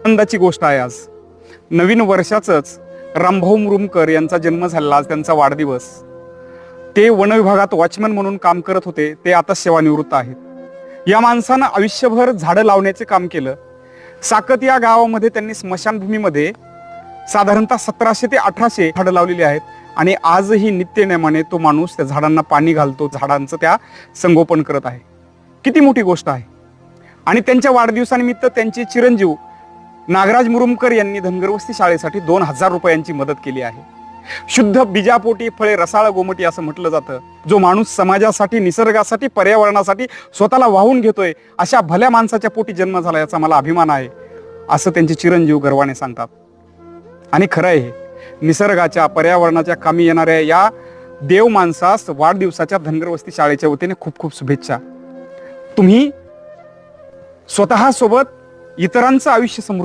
आनंदाची गोष्ट आहे आज. नवीन वर्षाचंच रामभाऊ मुरुमकर यांचा जन्म झालेला आज त्यांचा वाढदिवस. ते वनविभागात वॉचमन म्हणून काम करत होते ते आता सेवानिवृत्त आहेत. या माणसानं आयुष्यभर झाडं लावण्याचे काम केलं. साकत या गावामध्ये त्यांनी स्मशानभूमीमध्ये साधारणतः सतराशे ते अठराशे झाडं लावलेली आहेत आणि आजही नित्यनेमाने तो माणूस त्या झाडांना पाणी घालतो झाडांचं त्या संगोपन करत आहे. किती मोठी गोष्ट आहे. आणि त्यांच्या वाढदिवसानिमित्त त्यांचे चिरंजीव नागराज मुरुमकर यांनी धनगरवस्ती शाळेसाठी दोन हजार रुपयांची मदत केली आहे. शुद्ध बिजापोटी फळे रसाळ गोमटी असं म्हटलं जातं. जो माणूस समाजासाठी निसर्गासाठी पर्यावरणासाठी स्वतःला वाहून घेतोय अशा भल्या माणसाच्या पोटी जन्म झाला याचा मला अभिमान आहे असं त्यांचे चिरंजीव गर्वाने सांगतात. आणि खरं आहे निसर्गाच्या पर्यावरणाच्या कामी येणाऱ्या या देव माणसास वाढदिवसाच्या धनगरवस्ती शाळेच्या वतीने खूप खूप शुभेच्छा. तुम्ही स्वतः सोबत इतरांचं आयुष्य समृद्ध